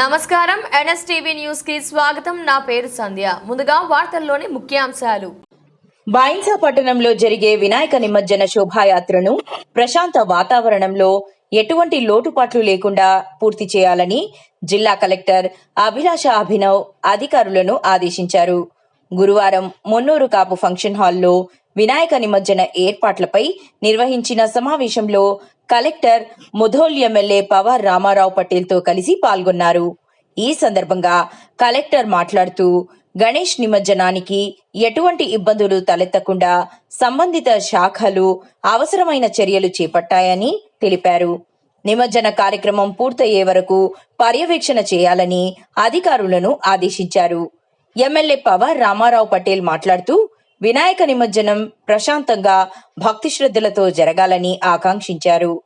నమస్కారం. ఎన్ఎస్టీవీ న్యూస్కి స్వాగతం. నా పేరు సంధ్య. ముందుగా వార్తల్లోని ముఖ్యాంశాలు. బాయిన్సా పట్టణంలో జరిగే వినాయక నిమజ్జన శోభాయాత్రను ప్రశాంత వాతావరణంలో ఎటువంటి లోటుపాట్లు లేకుండా పూర్తి చేయాలని జిల్లా కలెక్టర్ అభిలాష అభినవ్ అధికారులను ఆదేశించారు. గురువారం మున్నూరు కాపు ఫంక్షన్ హాల్లో వినాయక నిమజ్జన ఏర్పాట్లపై నిర్వహించిన సమావేశంలో కలెక్టర్ ముధోల్ ఎమ్మెల్యే పవార్ రామారావు పటేల్తో కలిసి పాల్గొన్నారు. ఈ సందర్భంగా కలెక్టర్ మాట్లాడుతూ గణేష్ నిమజ్జనానికి ఎటువంటి ఇబ్బందులు తలెత్తకుండా సంబంధిత శాఖలు అవసరమైన చర్యలు చేపట్టాయని తెలిపారు. నిమజ్జన కార్యక్రమం పూర్తయ్యే వరకు పర్యవేక్షణ చేయాలని అధికారులను ఆదేశించారు. ఎమ్మెల్యే పవర్ రామారావు పటేల్ మాట్లాడుతూ వినాయక నిమజ్జనం ప్రశాంతంగా భక్తి శ్రద్ధలతో జరగాలని ఆకాంక్షించారు.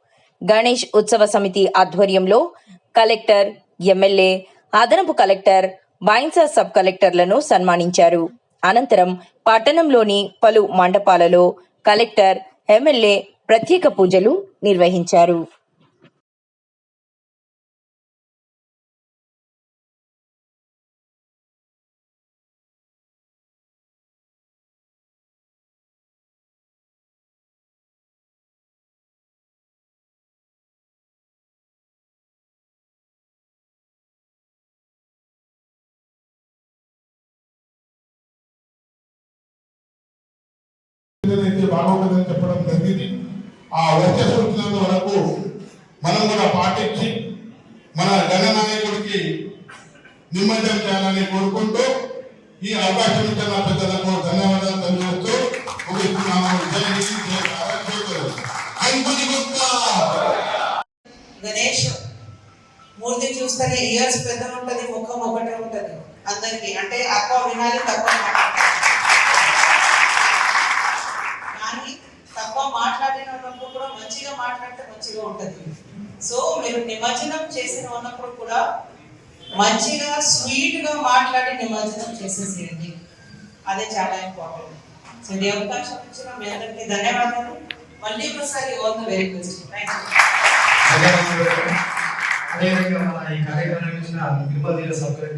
గణేష్ ఉత్సవ సమితి ఆధ్వర్యంలో కలెక్టర్ ఎమ్మెల్యే అదనపు కలెక్టర్ బైన్సా సబ్ కలెక్టర్లను సన్మానించారు. అనంతరం పట్టణంలోని పలు మండపాలలో కలెక్టర్ ఎమ్మెల్యే ప్రత్యేక పూజలు నిర్వహించారు. చేస్తే బాగుంటుందని చెప్పడం జరిగింది. ఆ వర్చస్సు వచ్చినంత వరకు మనం కూడా పాటించి మన గణనాయకుడికి నిమజ్జనం చేయాలని కోరుకుంటూ ఈ అవకాశం ఇచ్చిన పెద్దలకు ధన్యవాదాలు తెలియజేస్తూ ముగిస్తున్నాము గణేష్ మూర్తి చూస్తేనే ఇయర్స్ పెద్ద ఉంటది ముఖం ఒకటే ఉంటది. అందరికి అంటే అక్క వినాలి తక్కువ మాట్లాడిన వాళ్ళప్పుడు కూడా మంచిగా మాట్లాడితే మంచిగా ఉంటుంది. సో మీరు నిమజ్జనం చేసిన ఉన్నప్పుడు కూడా మంచిగా స్వీట్గా మాట్లాడి నిమజ్జనం చేసేసేయండి. అదే చాలా ఇంపార్టెంట్. సో ఈ అవకాశం ఇచ్చిన మీ అందరికీ ధన్యవాదాలు. మళ్ళీ ఒకసారి ఆల్ ద వెరీ బెస్ట్. అదేవిధంగా మన ఈ కార్యక్రమం ఇచ్చిన తిరుపతి